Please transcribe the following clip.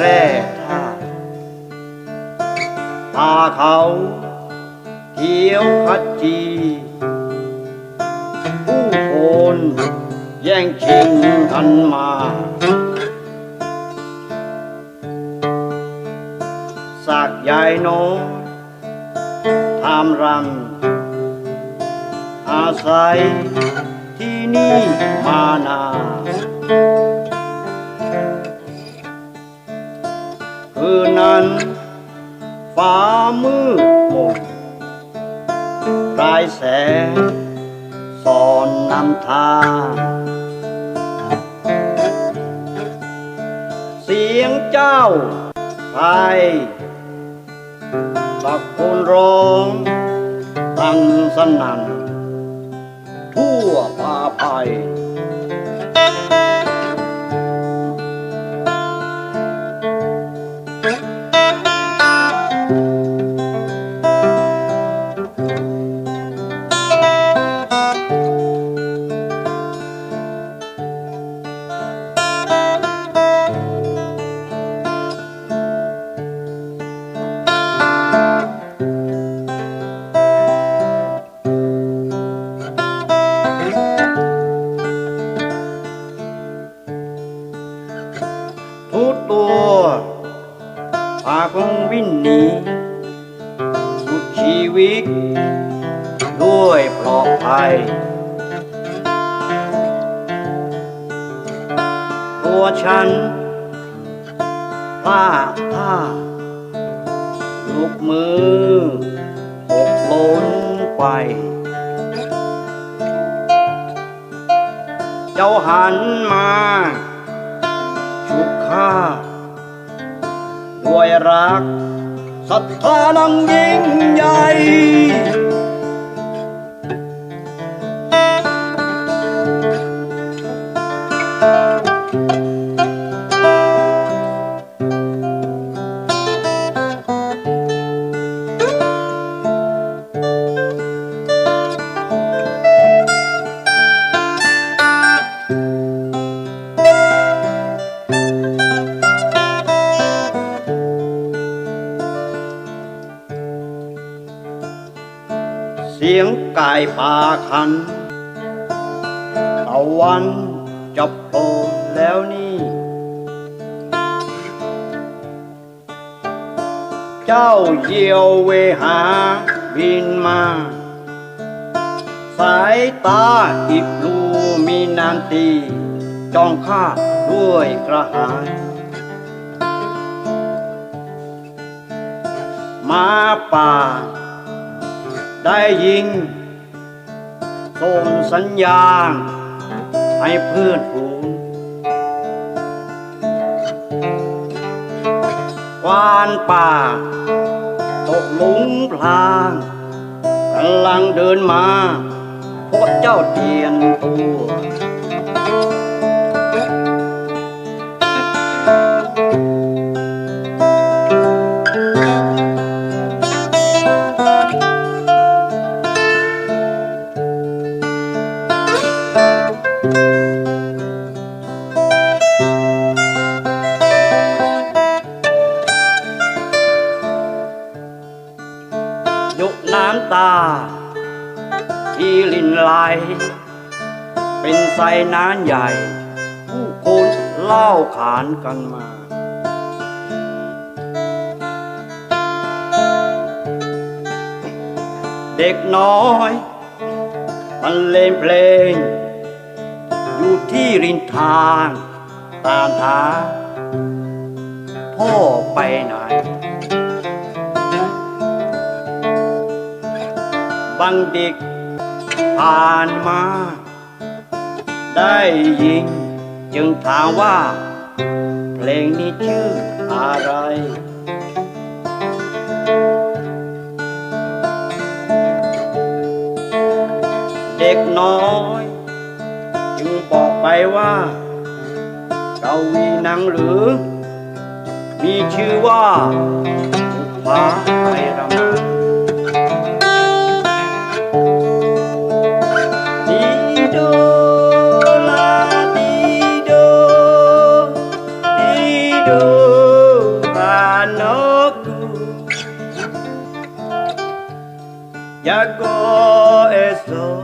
แร่ธาตุป่าเขาเขียวขจีผู้คนแย่งชิงกันมา สากยายน้อยทำรัง อาศัยที่นี่มานา เจ้าไทยตะโกนร้องตั้งสนั่น ด้วยปลอดภัยตัวฉันพลาดท่าลูกมือหกล้นไป เจ้าหันมาชุกข้าด้วยรัก ศรัทธา สียงกายป่าคันตะวันจะโผล่แล้วนี่ เจ้าเยี่ยวเวหาบินมา สายตาอิบลูมีนานตีจ้องข้าด้วยกระหายมาป่า ได้ยิง ส่งสัญญาณให้เพื่อนฝูงควานป่า ตกหลุมพรางกำลังเดินมาพบเจ้าเทียนตัว ที่ลินไหลเป็นไซนานใหญ่ ผู้คนเล่าขานกันมาเด็กน้อย มันเล่นเพลง อยู่ที่ริมทางตามทาพ่อไปไหน บางเด็ก ผ่านมา ได้ยินจึงถามว่า เพลงนี้ชื่ออะไร เด็กน้อย จึงบอกไปว่าเราวีนังหรือ มีชื่อว่าบุพาไพรำ manokku Jago esok